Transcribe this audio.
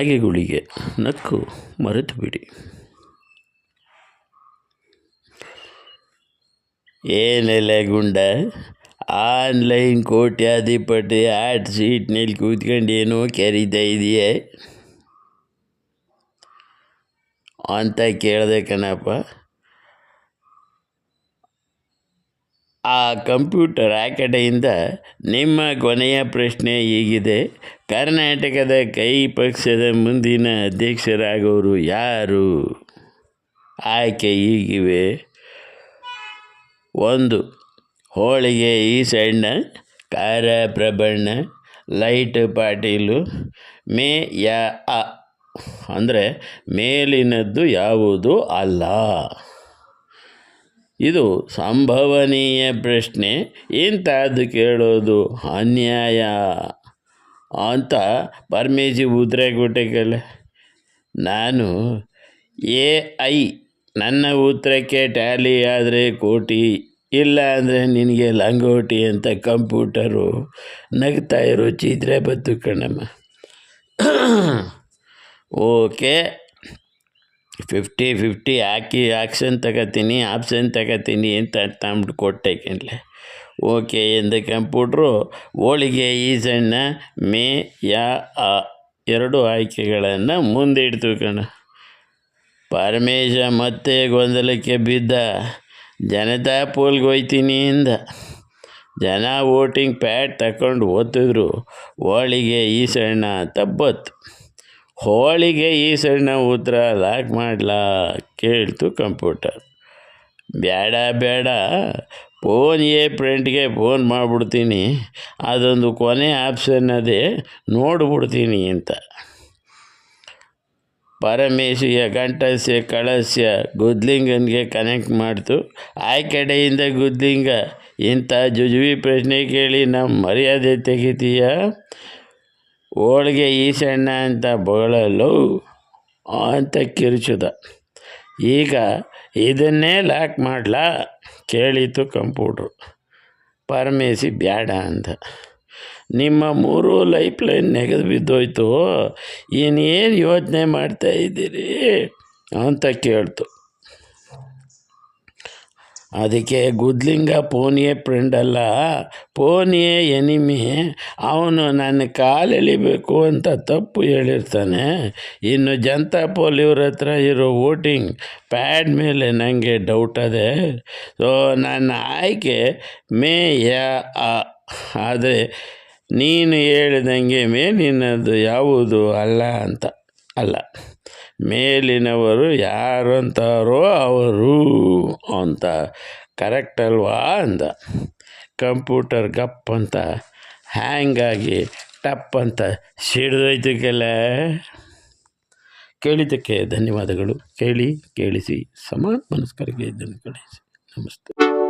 ನಗೆಗುಳಿಗೆ ನಕ್ಕು ಮರೆತು ಬಿಡಿ ಏನೆಲ್ಲ ಗುಂಡ, ಆನ್ಲೈನ್ ಕೋಟ್ಯಾಧಿಪತಿ ಆಟ್ ಸೀಟ್ನಲ್ಲಿ ಕೂತ್ಕೊಂಡು ಏನೋ ಕೆರೀತಾ ಇದೆಯೇ? ಅಂತ ಕೇಳಿದೆ ಕಣಪ್ಪ. ಆ ಕಂಪ್ಯೂಟರ್ ಆ ಕಡೆಯಿಂದ ನಿಮ್ಮ ಕೊನೆಯ ಪ್ರಶ್ನೆ ಹೀಗಿದೆ. ಕರ್ನಾಟಕದ ಕೈ ಪಕ್ಷದ ಮುಂದಿನ ಅಧ್ಯಕ್ಷರಾಗೋರು ಯಾರು? ಆಯ್ಕೆ ಹೀಗಿವೆ. ಒಂದು, ಹೋಳಿಗೆ ಈ ಸಣ್ಣ ಕಾರ್ಯ ಪ್ರಬಣ್ಣ, ಲೈಟ್ ಪಾಟೀಲು, ಮೇ ಯಾ ಅಂದರೆ ಮೇಲಿನದ್ದು ಯಾವುದು ಅಲ್ಲ. ಇದು ಸಂಭವನೀಯ ಪ್ರಶ್ನೆ. ಇಂಥದ್ದು ಕೇಳೋದು ಅನ್ಯಾಯ. ಅಂತ ಪರಮೇಶಿ ಉದ್ರೆ ಕೊಟ್ಟೆಕಲ್ಲ ನಾನು ಎ ಐ ನನ್ನ ಉತ್ತರಕ್ಕೆ ಟ್ಯಾಲಿ ಆದರೆ ಕೋಟಿ, ಇಲ್ಲ ಅಂದರೆ ನಿನಗೆ ಲಂಗೋಟಿ ಅಂತ ಕಂಪ್ಯೂಟರು ನಗ್ತಾ ಇರೋ ಚಿತ್ರ ಬತ್ತು ಕಣಮ್ಮ. ಓಕೆ. ಫಿಫ್ಟಿ ಫಿಫ್ಟಿ ಹಾಕಿ ಆಕ್ಷನ್ ತಗೋತೀನಿ ಆಪ್ಷನ್ ತಗೋತೀನಿ ಅಂತ ಅಂದ್ಬಿಟ್ಟು ಕೊಟ್ಟೆ ಕಣ್ಲೆ ಓಕೆ ಎಂದ ಕಂಪ್ಯೂಟ್ರು ಹೋಳಿಗೆ ಈ ಸಣ್ಣ ಮೇ, ಯಾ, ಆ, ಎರಡು ಆಯ್ಕೆಗಳನ್ನು ಮುಂದಿಡ್ತು ಕಣ. ಪರಮೇಶ ಮತ್ತೆ ಗೊಂದಲಕ್ಕೆ ಬಿದ್ದ. ಜನತಾ ಪೋಲ್ಗೆ ಹೋಯ್ತೀನಿ ಇಂದ ಜನ ವೋಟಿಂಗ್ ಪ್ಯಾಡ್ ತಗೊಂಡು ಓದಿದ್ರು ಹೋಳಿಗೆ ಈ ಸಣ್ಣ ತಬ್ಬತ್ತು ಹೋಳಿಗೆ ಈ ಸಣ್ಣ ಉತ್ತರ ಲಾಕ್ ಮಾಡ್ಲಾ ಕೇಳ್ತು ಕಂಪ್ಯೂಟರ್. ಬೇಡ ಬೇಡ ಫೋನ್ ಎ ಫ್ರೆಂಡ್ಗೆ ಫೋನ್ ಮಾಡಿಬಿಡ್ತೀನಿ. ಅದೊಂದು ಕೊನೆ ಆಪ್ಷನ್ ಅದೇ, ನೋಡ್ಬಿಡ್ತೀನಿ ಅಂತ. ಪರಮೇಶಿಯ ಗಂಟಸ್ಯ ಕಳಸ್ಯ, ಗುದ್ಲಿಂಗನ್ಗೆ ಕನೆಕ್ಟ್ ಮಾಡ್ತು. ಆ ಕಡೆಯಿಂದ ಗುದ್ಲಿಂಗ, ಇಂಥ ಜುಜುವಿ ಪ್ರಶ್ನೆ ಕೇಳಿ ನಮ್ಮ ಮರ್ಯಾದೆ ತೆಗಿತೀಯ? ಹೋಳಿಗೆ ಈ ಸಣ್ಣ ಅಂತ ಬೊಗಳಲು ಅಂತ ಕಿರುಚಿದ. ಈಗ ಇದನ್ನೇ ಲಾಕ್ ಮಾಡ್ಲಾ, ಕೇಳಿತು ಕಂಪ್ಯೂಟ್ರು. ಪರಮೇಶಿ ಬ್ಯಾಡ ಅಂತ ನಿಮ್ಮ ಮೂರು ಲೈಫ್ ಲೈನ್ ನೆಗೆದು ಬಿದ್ದೋಯ್ತು ಇನ್ನೇನು ಯೋಚನೆ ಮಾಡ್ತಾಯಿದ್ದೀರಿ ಅಂತ ಕೇಳ್ತು. ಅದಕ್ಕೆ ಗುದ್ಲಿಂಗ ಪೋನಿಯೇ ಫ್ರೆಂಡ್ ಅಲ್ಲ. ಪೋನಿಯೇ ಎನಿಮಿ ಅವನು ನನ್ನ ಕಾಲು ಎಳಿಬೇಕು ಅಂತ ತಪ್ಪು ಹೇಳಿರ್ತಾನೆ. ಇನ್ನು ಜನತಾ ಪೋಲ್ ಇವ್ರ ಹತ್ರ ಇರೋ ವೋಟಿಂಗ್ ಪ್ಯಾಡ್ ಮೇಲೆ ನನಗೆ ಡೌಟ್ ಅದೇ. ಸೊ ನನ್ನ ಆಯ್ಕೆ ಮೇ ಯಾ ಆದರೆ ನೀನು ಹೇಳಿದಂಗೆ ಮೇ ನಿನ್ನದು ಯಾವುದು ಅಲ್ಲ ಅಂತ. ಅಲ್ಲ. ಮೇಲಿನವರು ಯಾರು ಅಂತಾರೋ ಅವರು ಅಂತ ಕರೆಕ್ಟ್ ಅಲ್ವಾ ಅಂದ. ಕಂಪ್ಯೂಟರ್ ಗಪ್ ಅಂತ, ಹ್ಯಾಂಗಾಗಿ ಟಪ್ ಅಂತ ಸಿಡ್ದೋಯ್ತು ಕೆಲ. ಕೇಳಿದ್ದಕ್ಕೆ ಧನ್ಯವಾದಗಳು. ಕೇಳಿ ಕೇಳಿಸಿ. ಸಮಾನ ಮನಸ್ಕರಿಗೆ ಇದನ್ನು ಕಳಿಸಿ ನಮಸ್ತೆ.